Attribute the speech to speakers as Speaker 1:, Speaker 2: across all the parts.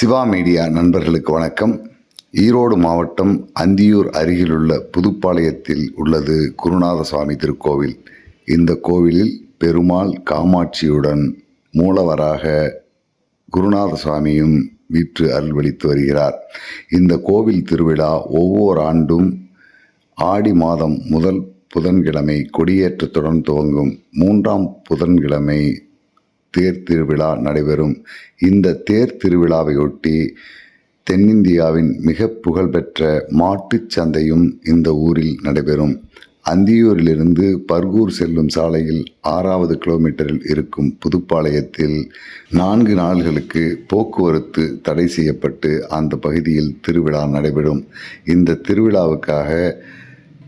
Speaker 1: Siva media நண்பர்களுக்கு வணக்கம். ஈரோடு மாவட்டம் அந்தியூர் அருகிலுள்ள புதுப்பாளையத்தில் உள்ளது குருநாத சுவாமி திருக்கோவில். இந்த கோவிலில் பெருமாள் காமாட்சியுடன் மூலவராக குருநாத சுவாமியும் வீற்று அருள்வளித்து வருகிறார். இந்த கோவில் திருவிழா ஒவ்வொரு ஆண்டும் ஆடி மாதம் முதல் புதன்கிழமை கொடியேற்றத்துடன் துவங்கும். மூன்றாம் புதன்கிழமை தேர் திருவிழா நடைபெறும். இந்த தேர் திருவிழாவையொட்டி தென்னிந்தியாவின் மிக புகழ்பெற்ற மாட்டுச் சந்தையும் இந்த ஊரில் நடைபெறும். அந்தியூரிலிருந்து பர்கூர் செல்லும் சாலையில் ஆறாவது கிலோமீட்டரில் இருக்கும் புதுப்பாளையத்தில் நான்கு நாள்களுக்கு போக்குவரத்து தடை செய்யப்பட்டு அந்த பகுதியில் திருவிழா நடைபெறும். இந்த திருவிழாவுக்காக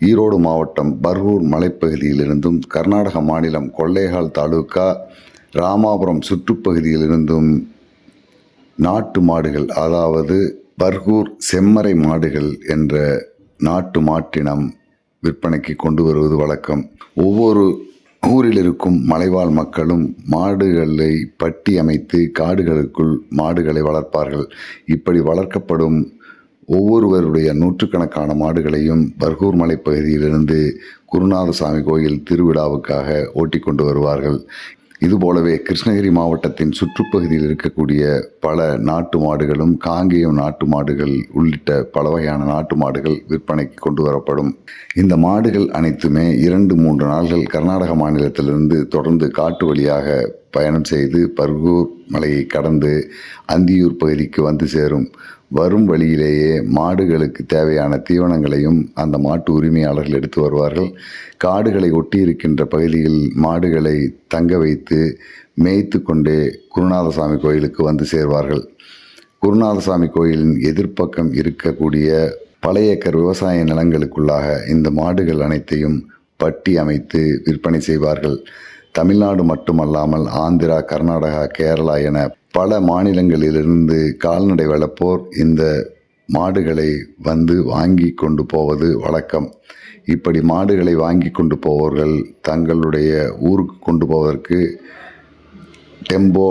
Speaker 1: ஈரோடு மாவட்டம் பர்கூர் மலைப்பகுதியிலிருந்தும் கர்நாடக மாநிலம் கொள்ளைகால் தாலுகா ராமாபுரம் சுற்றுப்பகுதியிலிருந்தும் நாட்டு மாடுகள் அதாவது பர்கூர் செம்மறை மாடுகள் என்ற நாட்டு மாட்டினம் விற்பனைக்கு கொண்டு வருவது வழக்கம். ஒவ்வொரு ஊரில் இருக்கும் மலைவாழ் மக்களும் மாடுகளை பட்டி அமைத்து காடுகளுக்குள் மாடுகளை வளர்ப்பார்கள். இப்படி வளர்க்கப்படும் ஒவ்வொருவருடைய நூற்றுக்கணக்கான மாடுகளையும் பர்கூர் மலைப்பகுதியிலிருந்து குருநாதசாமி கோயில் திருவிழாவுக்காக ஓட்டி கொண்டு வருவார்கள். இதுபோலவே கிருஷ்ணகிரி மாவட்டத்தின் சுற்றுப்பகுதியில் இருக்கக்கூடிய பல நாட்டு மாடுகளும் காங்கேயம் நாட்டு மாடுகள் உள்ளிட்ட பல வகையான நாட்டு மாடுகள் விற்பனைக்கு கொண்டு வரப்படும். இந்த மாடுகள் அனைத்துமே இரண்டு மூன்று நாள்கள் கர்நாடக மாநிலத்திலிருந்து தொடர்ந்து காட்டு வழியாக பயணம் செய்து பர்கூர் மலையை கடந்து அந்தியூர் பகுதிக்கு வந்து சேரும். வரும் வழியிலேயே மாடுகளுக்கு தேவையான தீவனங்களையும் அந்த மாட்டு உரிமையாளர்கள் எடுத்து வருவார்கள். காடுகளை ஒட்டி இருக்கின்ற பகுதியில் மாடுகளை தங்க வைத்து மேய்த்து கொண்டே குருநாதசாமி கோயிலுக்கு வந்து சேர்வார்கள். குருநாதசாமி கோயிலின் எதிர்ப்பக்கம் இருக்கக்கூடிய பல ஏக்கர் விவசாய நிலங்களுக்குள்ளாக இந்த மாடுகள் அனைத்தையும் பட்டி அமைத்து விற்பனை செய்வார்கள். தமிழ்நாடு மட்டுமல்லாமல் ஆந்திரா கர்நாடகா கேரளா என பல மாநிலங்களிலிருந்து கால்நடை வளர்ப்போர் இந்த மாடுகளை வந்து வாங்கி கொண்டு போவது வழக்கம். இப்படி மாடுகளை வாங்கி கொண்டு போவர்கள் தங்களுடைய ஊருக்கு கொண்டு போவதற்கு டெம்போ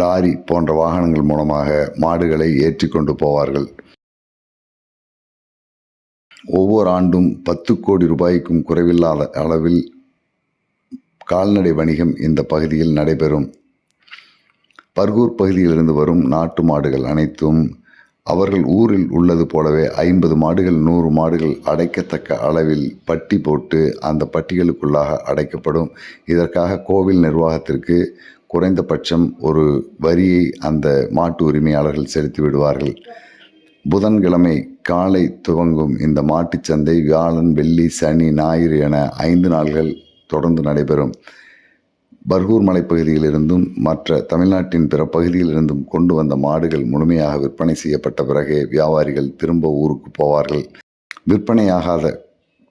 Speaker 1: லாரி போன்ற வாகனங்கள் மூலமாக மாடுகளை ஏற்றி கொண்டு போவார்கள். ஒவ்வொரு ஆண்டும் பத்து கோடி ரூபாய்க்கும் குறைவில்லாத அளவில் கால்நடை வணிகம் இந்த பகுதியில் நடைபெறும். பர்கூர் பகுதியிலிருந்து வரும் நாட்டு மாடுகள் அனைத்தும் அவர்கள் ஊரில் உள்ளது போலவே ஐம்பது மாடுகள் நூறு மாடுகள் அடைக்கத்தக்க அளவில் பட்டி போட்டு அந்த பட்டிகளுக்குள்ளாக அடைக்கப்படும். இதற்காக கோவில் நிர்வாகத்திற்கு குறைந்தபட்சம் ஒரு வரியை அந்த மாட்டு உரிமையாளர்கள் செலுத்தி விடுவார்கள். புதன்கிழமை காலை துவங்கும் இந்த மாட்டுச்சந்தை வியாழன் வெள்ளி சனி ஞாயிறு என ஐந்து நாள்கள் தொடர்ந்து நடைபெறும். பர்கூர் மலைப்பகுதியிலிருந்தும் மற்ற தமிழ்நாட்டின் பிற பகுதியிலிருந்தும் கொண்டு வந்த மாடுகள் முழுமையாக விற்பனை செய்யப்பட்ட பிறகே வியாபாரிகள் திரும்ப ஊருக்கு போவார்கள். விற்பனையாகாத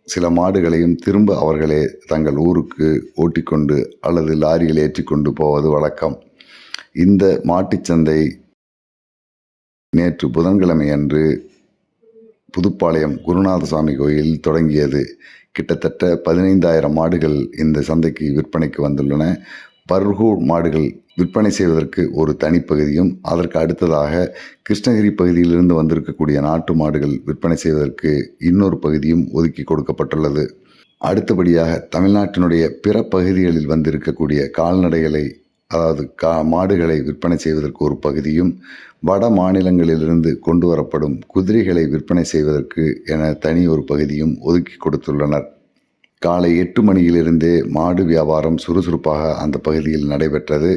Speaker 1: சில மாடுகளையும் திரும்ப அவர்களே தங்கள் ஊருக்கு ஓட்டிக்கொண்டு அல்லது லாரியில் ஏற்றி கொண்டு போவது வழக்கம். இந்த மாட்டுச்சந்தை நேற்று புதன்கிழமை அன்று புதுப்பாளையம் குருநாதசாமி கோயிலில் தொடங்கியது. கிட்டத்தட்ட பதினைந்தாயிரம் மாடுகள் இந்த சந்தைக்கு விற்பனைக்கு வந்துள்ளன. பர்கூர் மாடுகள் விற்பனை செய்வதற்கு ஒரு தனிப்பகுதியும் அதற்கு அடுத்ததாக கிருஷ்ணகிரி பகுதியிலிருந்து வந்திருக்கக்கூடிய நாட்டு மாடுகள் விற்பனை செய்வதற்கு இன்னொரு பகுதியும் ஒதுக்கி கொடுக்கப்பட்டுள்ளது. அடுத்தபடியாக தமிழ்நாட்டினுடைய பிற பகுதிகளில் வந்திருக்கக்கூடிய கால்நடைகளை அதாவது கா மாடுகளை விற்பனை செய்வதற்கு ஒரு பகுதியும் வட மாநிலங்களிலிருந்து கொண்டு வரப்படும் குதிரைகளை விற்பனை செய்வதற்கு என தனி ஒரு பகுதியும் ஒதுக்கி கொடுத்துள்ளனர். காலை எட்டு மணியிலிருந்தே மாடு வியாபாரம் சுறுசுறுப்பாக அந்த பகுதியில் நடைபெற்றது.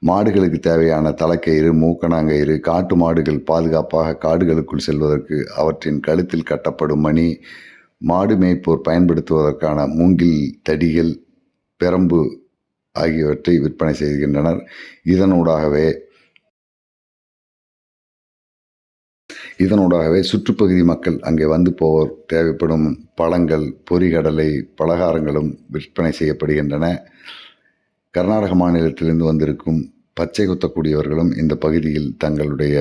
Speaker 1: மாடுகளுக்கு தேவையான தலைக்கயிறு மூக்கணாங்கயிறு காட்டு மாடுகள் பாதுகாப்பாக காடுகளுக்குள் செல்வதற்கு அவற்றின் கழுத்தில் கட்டப்படும் மணி மாடு மேய்ப்போர் பயன்படுத்துவதற்கான மூங்கில் தடிகள் பெரம்பு ஆகியவற்றை விற்பனை செய்கின்றனர். இதனூடாகவே இதனூடாகவே சுற்றுப்பகுதி மக்கள் அங்கே வந்து போவோர் தேவைப்படும் பழங்கள் பொறிகடலை பலகாரங்களும் விற்பனை செய்யப்படுகின்றன. கர்நாடக மாநிலத்திலிருந்து வந்திருக்கும் பச்சை குத்தக்கூடியவர்களும் இந்த பகுதியில் தங்களுடைய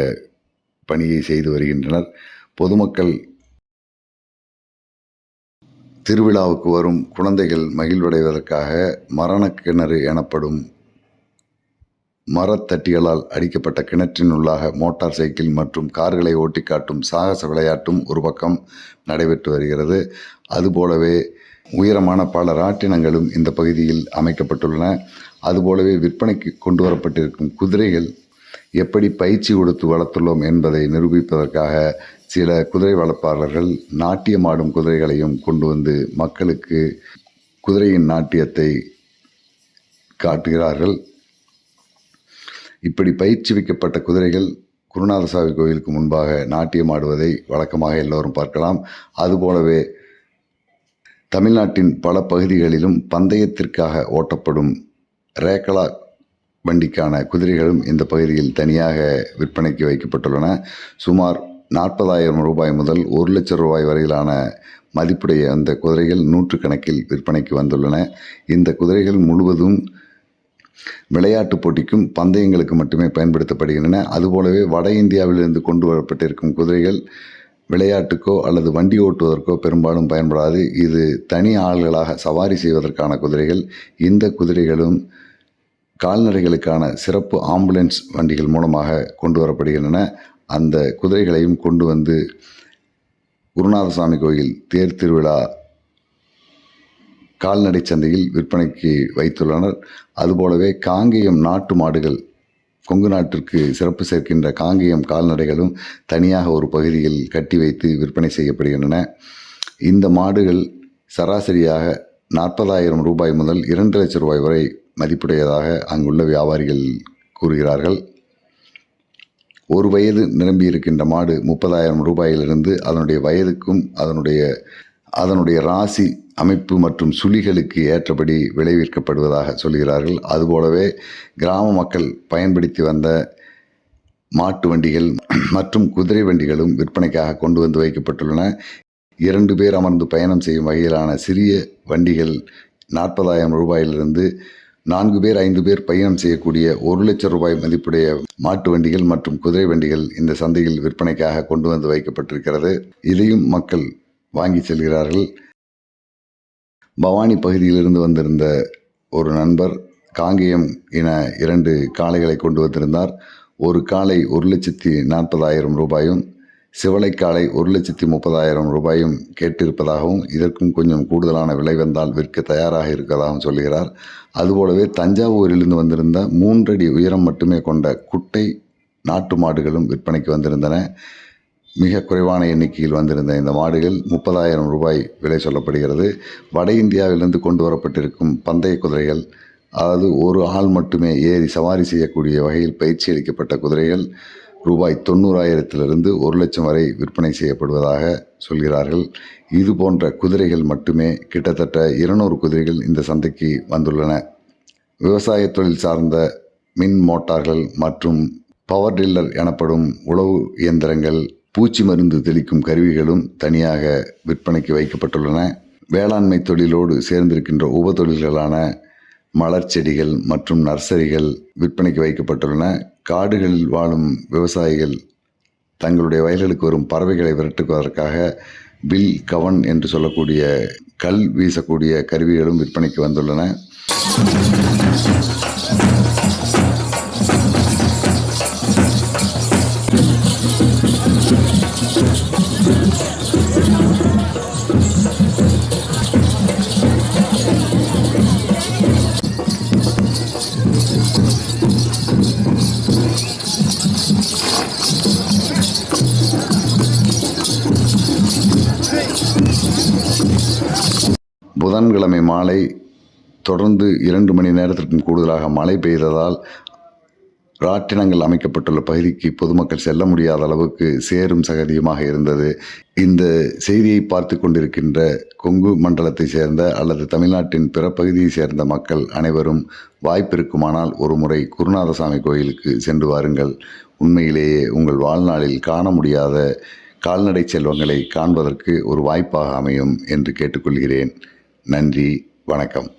Speaker 1: பணியை செய்து வருகின்றனர். பொதுமக்கள் திருவிழாவுக்கு வரும் குழந்தைகள் மகிழ்வடைவதற்காக மரணக்கிணறு எனப்படும் மரத்தட்டிகளால் அடிக்கப்பட்ட கிணற்றின் உள்ளாக மோட்டார் சைக்கிள் மற்றும் கார்களை ஓட்டி காட்டும் சாகச விளையாட்டும் ஒரு பக்கம் நடைபெற்று வருகிறது. அதுபோலவே உயரமான பல ராட்டினங்களும் இந்த பகுதியில் அமைக்கப்பட்டுள்ளன. அதுபோலவே விற்பனைக்கு கொண்டு வரப்பட்டிருக்கும் குதிரைகள் எப்படி பயிற்சி கொடுத்து வளர்த்துள்ளோம் என்பதை நிரூபிப்பதற்காக சில குதிரை வளர்ப்பாளர்கள் நாட்டியமாடும் குதிரைகளையும் கொண்டு வந்து மக்களுக்கு குதிரையின் நாட்டியத்தை காட்டுகிறார்கள். இப்படி பயிற்சிவிக்கப்பட்ட குதிரைகள் குருநாதசாமி கோயிலுக்கு முன்பாக நாட்டியம் ஆடுவதை வழக்கமாக எல்லோரும் பார்க்கலாம். அதுபோலவே தமிழ்நாட்டின் பல பகுதிகளிலும் பந்தயத்திற்காக ஓட்டப்படும் ரேக்கலா வண்டிக்கான குதிரைகளும் இந்த பகுதியில் தனியாக விற்பனைக்கு வைக்கப்பட்டுள்ளன. சுமார் நாற்பதாயிரம் ரூபாய் முதல் ஒரு லட்சம் ரூபாய் வரையிலான மதிப்புடைய அந்த குதிரைகள் நூற்றுக்கணக்கில் விற்பனைக்கு வந்துள்ளன. இந்த குதிரைகள் முழுவதும் விளையாட்டு போட்டிக்கும் பந்தயங்களுக்கு மட்டுமே பயன்படுத்தப்படுகின்றன. அதுபோலவே வட இந்தியாவிலிருந்து கொண்டு வரப்பட்டிருக்கும் குதிரைகள் விளையாட்டுக்கோ அல்லது வண்டி ஓட்டுவதற்கோ பெரும்பாலும் பயன்படாது. இது தனி ஆள்களாக சவாரி செய்வதற்கான குதிரைகள். இந்த குதிரைகளும் கால்நடைகளுக்கான சிறப்பு ஆம்புலன்ஸ் வண்டிகள் மூலமாக கொண்டு வரப்படுகின்றன. அந்த குதிரைகளையும் கொண்டு வந்து குருநாதசாமி கோயில் தேர் திருவிழா கால்நடை சந்தையில் விற்பனைக்கு வைத்துள்ளனர். அதுபோலவே காங்கேயம் நாட்டு மாடுகள் கொங்கு நாட்டிற்கு சிறப்பு சேர்க்கின்ற காங்கேயம் கால்நடைகளும் தனியாக ஒரு பகுதியில் கட்டி வைத்து விற்பனை செய்யப்படுகின்றன. இந்த மாடுகள் சராசரியாக நாற்பதாயிரம் ரூபாய் முதல் இரண்டு லட்சம் ரூபாய் வரை மதிப்புடையதாக அங்குள்ள வியாபாரிகள் கூறுகிறார்கள். ஒரு வயது நிரம்பி இருக்கின்ற மாடு முப்பதாயிரம் ரூபாயிலிருந்து அதனுடைய வயதுக்கும் அதனுடைய அதனுடைய ராசி அமைப்பு மற்றும் சுழிகளுக்கு ஏற்றபடி விளைவிக்கப்படுவதாக சொல்கிறார்கள். அதுபோலவே கிராம மக்கள் பயன்படுத்தி வந்த மாட்டு வண்டிகள் மற்றும் குதிரை வண்டிகளும் விற்பனைக்காக கொண்டு வந்து வைக்கப்பட்டுள்ளன. இரண்டு பேர் அமர்ந்து பயணம் செய்யும் வகையிலான சிறிய வண்டிகள் நாற்பதாயிரம் ரூபாயிலிருந்து நான்கு பேர் ஐந்து பேர் பயணம் செய்யக்கூடிய ஒரு லட்சம் ரூபாய் மதிப்புடைய மாட்டு வண்டிகள் மற்றும் குதிரை வண்டிகள் இந்த சந்தையில் விற்பனைக்காக கொண்டு வந்து வைக்கப்பட்டிருக்கிறது. இதையும் மக்கள் வாங்கி செல்கிறார்கள். பவானி பகுதியிலிருந்து வந்திருந்த ஒரு நண்பர் காங்கேயம் என இரண்டு காளைகளை கொண்டு வந்திருந்தார். ஒரு காளை ஒரு லட்சத்தி நாற்பதாயிரம் ரூபாயும் சிவலைக்காலை ஒரு லட்சத்தி முப்பதாயிரம் ரூபாயும் கேட்டிருப்பதாகவும் இதற்கும் கொஞ்சம் கூடுதலான விலை வந்தால் விற்க தயாராக இருக்கதாகவும் சொல்கிறார். அதுபோலவே தஞ்சாவூரிலிருந்து வந்திருந்த மூன்றடி உயரம் மட்டுமே கொண்ட குட்டை நாட்டு மாடுகளும் விற்பனைக்கு வந்திருந்தன. மிக குறைவான எண்ணிக்கையில் வந்திருந்த இந்த மாடுகள் முப்பதாயிரம் ரூபாய் விலை சொல்லப்படுகிறது. வட இந்தியாவிலிருந்து கொண்டு வரப்பட்டிருக்கும் பந்தய குதிரைகள் அதாவது ஒரு ஆள் மட்டுமே ஏறி சவாரி செய்யக்கூடிய வகையில் பயிற்சி அளிக்கப்பட்ட குதிரைகள் ரூபாய் தொண்ணூறாயிரத்திலிருந்து ஒரு லட்சம் வரை விற்பனை செய்யப்படுவதாக சொல்கிறார்கள். இது போன்ற குதிரைகள் மட்டுமே கிட்டத்தட்ட இருநூறு குதிரைகள் இந்த சந்தைக்கு வந்துள்ளன. விவசாய தொழில் சார்ந்த மின் மோட்டார்கள் மற்றும் பவர் டில்லர் எனப்படும் உழவு இயந்திரங்கள் பூச்சி மருந்து தெளிக்கும் கருவிகளும் தனியாக விற்பனைக்கு வைக்கப்பட்டுள்ளன. வேளாண்மை தொழிலோடு சேர்ந்திருக்கின்ற உப தொழில்களான மலர் செடிகள் மற்றும் நர்சரிகள் விற்பனைக்கு வைக்கப்பட்டுள்ளன. காடுகளில் வாழும் விவசாயிகள் தங்களுடைய வயல்களுக்கு வரும் பறவைகளை விரட்டுவதற்காக வில் கவன் என்று சொல்லக்கூடிய கல் வீசக்கூடிய கருவிகளும் விற்பனைக்கு வந்துள்ளன. புதன்கிழமை மாலை தொடர்ந்து இரண்டு மணி நேரத்திற்கும் கூடுதலாக மழை பெய்ததால் ராட்டினங்கள் அமைக்கப்பட்டுள்ள பகுதிக்கு பொதுமக்கள் செல்ல முடியாத அளவுக்கு சேரும் சகதியுமாக இருந்தது. இந்த செய்தியை பார்த்து கொண்டிருக்கின்ற கொங்கு மண்டலத்தை சேர்ந்த அல்லது தமிழ்நாட்டின் பிற பகுதியை சேர்ந்த மக்கள் அனைவரும் வாய்ப்பிருக்குமானால் ஒரு முறை குருநாதசாமி கோயிலுக்கு சென்று வாருங்கள். உண்மையிலேயே உங்கள் வாழ்நாளில் காண முடியாத கால்நடை செல்வங்களை காண்பதற்கு ஒரு வாய்ப்பாக அமையும் என்று கேட்டுக்கொள்கிறேன். நன்றி வணக்கம்.